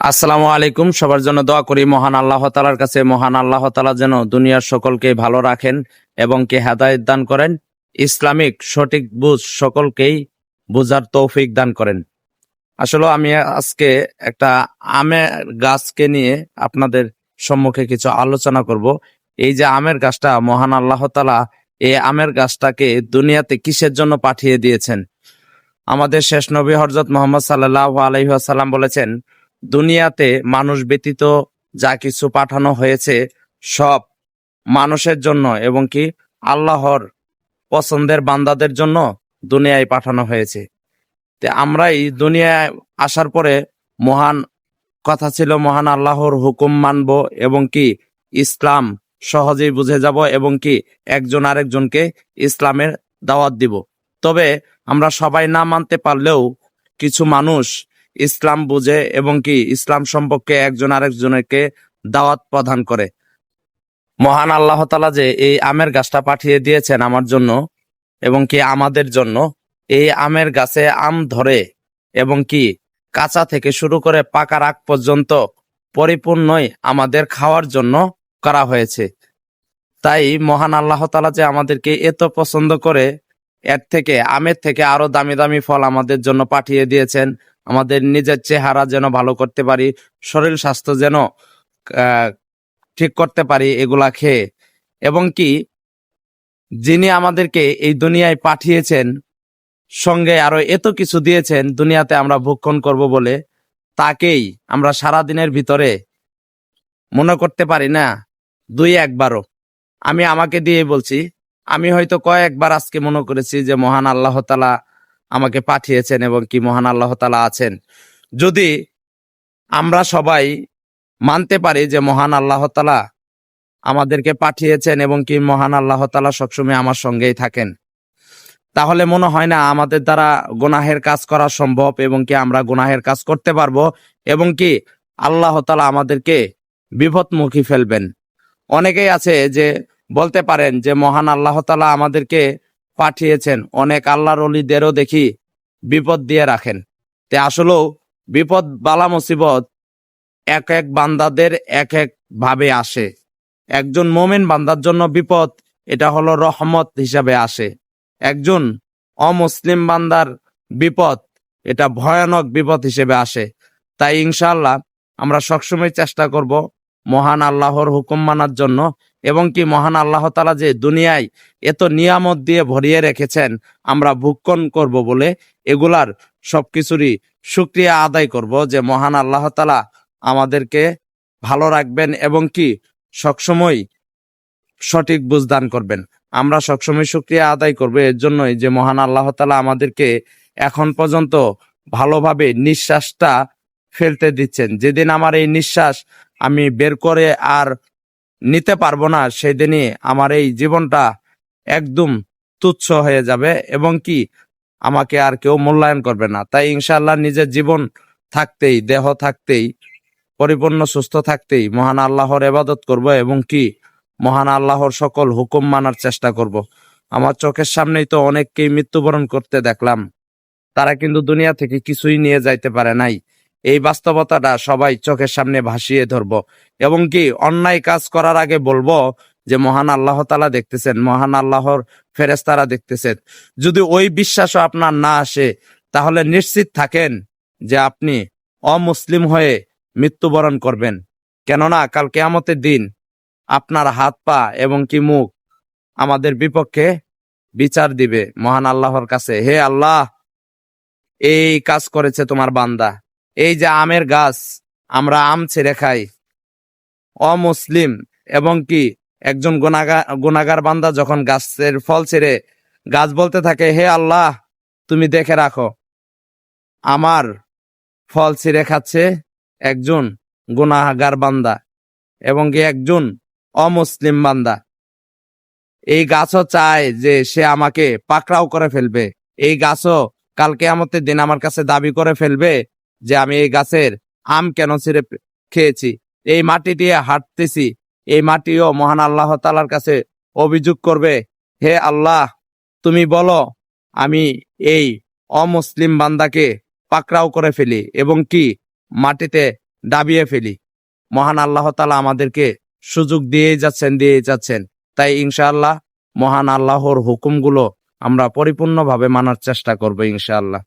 আসসালামু আলাইকুম। সবার জন্য দোয়া করি, মহান আল্লাহ তালার কাছে। মহান আল্লাহ তালা যেন দুনিয়ার সকলকে ভালো রাখেন এবং কে হেদায়ত দান করেন। ইসলামিক সঠিক বুঝ সকলকেই বুঝার তৌফিক দান করেন। আসলে আমি আজকে একটা আমের গাছকে নিয়ে আপনাদের সম্মুখে কিছু আলোচনা করব। এই যে আমের গাছটা, মহান আল্লাহ তালা এই আমের গাছটাকে দুনিয়াতে কিসের জন্য পাঠিয়ে দিয়েছেন? আমাদের শেষ নবী হরজত মোহাম্মদ সাল্লাহ আলহিহাসাল্লাম বলেছেন দুনিয়াতে মানুষ ব্যতীত যা কিছু পাঠানো হয়েছে সব মানুষের জন্য এবং কি আল্লাহর পছন্দের বান্দাদের জন্য দুনিয়ায় পাঠানো হয়েছে। তে আমরা এই দুনিয়ায় আসার পরে মহান কথা ছিল, মহান আল্লাহর হুকুম মানব এবং কি ইসলাম সহজেই বুঝে যাব এবং কি একজন আরেকজনকে ইসলামের দাওয়াত দিব। তবে আমরা সবাই না মানতে পারলেও কিছু মানুষ ইসলাম বুঝে এবং কি ইসলাম সম্পর্কে একজন আরেকজনকে দাওয়াত প্রদান করে। মহান আল্লাহ তালা যে এই আমের গাছটা পাঠিয়ে দিয়েছেন আমার জন্য এবং কি আমাদের জন্য, এই আমের গাছে আম ধরে এবং কি কাঁচা থেকে শুরু করে পাকার আগ পর্যন্ত পরিপূর্ণই আমাদের খাওয়ার জন্য করা হয়েছে। তাই মহান আল্লাহ তালা যে আমাদেরকে এত পছন্দ করে, এর থেকে, আমের থেকে আরও দামি দামি ফল আমাদের জন্য পাঠিয়ে দিয়েছেন। আমাদের নিজের চেহারা যেন ভালো করতে পারি, শরীর স্বাস্থ্য যেন ঠিক করতে পারি এগুলা খেয়ে। এবং কি, যিনি আমাদেরকে এই দুনিয়ায় পাঠিয়েছেন, সঙ্গে আরও এত কিছু দিয়েছেন, দুনিয়াতে আমরা ভক্ষণ করব বলে, তাকেই আমরা সারা দিনের ভিতরে মনে করতে পারি না, দুই একবারও। আমি আমাকে দিয়ে বলছি, আমি হয়তো কয়েকবার আজকে মনে করেছি যে মহান আল্লাহ তালা আমাকে পাঠিয়েছেন এবং কি মহান আল্লাহ তালা আছেন। যদি আমরা সবাই মানতে পারি যে মহান আল্লাহ তালা আমাদেরকে পাঠিয়েছেন এবং কি মহান আল্লাহ তালা সবসময় আমার সঙ্গেই থাকেন, তাহলে মনে হয় না আমাদের দ্বারা গুনাহের কাজ করা সম্ভব এবং কি আমরা গুনাহের কাজ করতে পারব এবং কি আল্লাহ তালা আমাদেরকে বিপদমুখী ফেলবেন। অনেকেই আছে যে বলতে পারেন যে মহান আল্লাহ তালা আমাদেরকে পাঠিয়েছেন, অনেক আল্লাহর অলিদেরও দেখি বিপদ দিয়ে রাখেন। তে আসলেও বিপদ, বালা মুসিবত এক এক বান্দাদের এক এক ভাবে আসে। একজন মোমেন বান্দার জন্য বিপদ, এটা হলো রহমত হিসাবে আসে। একজন অমুসলিম বান্দার বিপদ, এটা ভয়ানক বিপদ হিসেবে আসে। তাই ইনশাল্লাহ আমরা সবসময় চেষ্টা করব মহান আল্লাহর হুকুম মানার জন্য এবং কি মহান আল্লাহ তালা যে দুনিয়ায় এত নিয়ামত দিয়ে ভরিয়ে রেখেছেন, আমরা ভুক্ষণ করব বলে এগুলার সবকিছুরই সুক্রিয়া আদায় করব যে মহান আল্লাহ তালা আমাদেরকে ভালো রাখবেন এবং কি সবসময় সঠিক বুঝদান করবেন। আমরা সবসময় সুক্রিয়া আদায় করব এর জন্যই যে মহান আল্লাহ তালা আমাদেরকে এখন পর্যন্ত ভালোভাবে নিঃশ্বাসটা ফেলতে দিচ্ছেন। যেদিন আমার এই নিঃশ্বাস আমি বের করে আর নিতে পারব না, সেদিনই আমার এই জীবনটা একদম তুচ্ছ হয়ে যাবে এবং কি আমাকে আর কেউ মূল্যায়ন করবে না। তাই ইনশাল্লাহ নিজের জীবন থাকতেই, দেহ থাকতেই, পরিপূর্ণ, সুস্থ থাকতেই মহান আল্লাহর এবাদত করব এবং কি মহান আল্লাহর সকল হুকুম মানার চেষ্টা করব। আমার চোখের সামনেই তো অনেককেই মৃত্যুবরণ করতে দেখলাম। তারা কিন্তু দুনিয়া থেকে কিছুই নিয়ে যাইতে পারে নাই। এই বাস্তবতাটা সবাই চোখের সামনে ভাসিয়ে ধরব। এবং কি অন্যায় কাজ করার আগে বলব যে, মহান আল্লাহ তালা দেখতেছেন, মহান আল্লাহর ফেরেস্তারা দেখতেছেন। যদি ওই বিশ্বাসও আপনার না আসে, তাহলে নিশ্চিত থাকেন যে আপনি অমুসলিম হয়ে মৃত্যুবরণ করবেন। কেননা কাল কেয়ামতের দিন আপনার হাত পা এবং কি মুখ আমাদের বিপক্ষে বিচার দিবে মহান আল্লাহর কাছে। হে আল্লাহ, এই কাজ করেছে তোমার বান্দা। এই যে আমের গাছ আমরা আম ছেড়ে খাই। অমুসলিম এবং কি একজন গুনাগা, গুনাগার বান্দা যখন গাছের ফল ছেড়ে গাছ বলতে থাকে, হে আল্লাহ, তুমি দেখে রাখো। আমার ফল ছিঁড়ে খাচ্ছে একজন গুনাগার বান্দা এবং কি একজন অমুসলিম বান্দা। এই গাছও চায় যে সে আমাকে পাকড়াও করে ফেলবে। এই গাছও কালকে আমাদের দিন আমার কাছে দাবি করে ফেলবে যে আমি এই গাছের আম কেন ছিঁড়ে খেয়েছি? এই মাটি দিয়ে হাঁটতেছি। এই মাটিও মহান আল্লাহ তালার কাছে অভিযোগ করবে, হে আল্লাহ, তুমি বলো, আমি এই অমুসলিম বান্দাকে পাকড়াও করে ফেলি এবং কি মাটিতে দাবিয়ে ফেলি? মহান আল্লাহ তালা আমাদেরকে সুযোগ দিয়েই যাচ্ছেন দিয়েই যাচ্ছেন। তাই ইনশাআল্লাহ মহান আল্লাহর হুকুমগুলো আমরা পরিপূর্ণভাবে মানার চেষ্টা করব ইনশাআল্লাহ।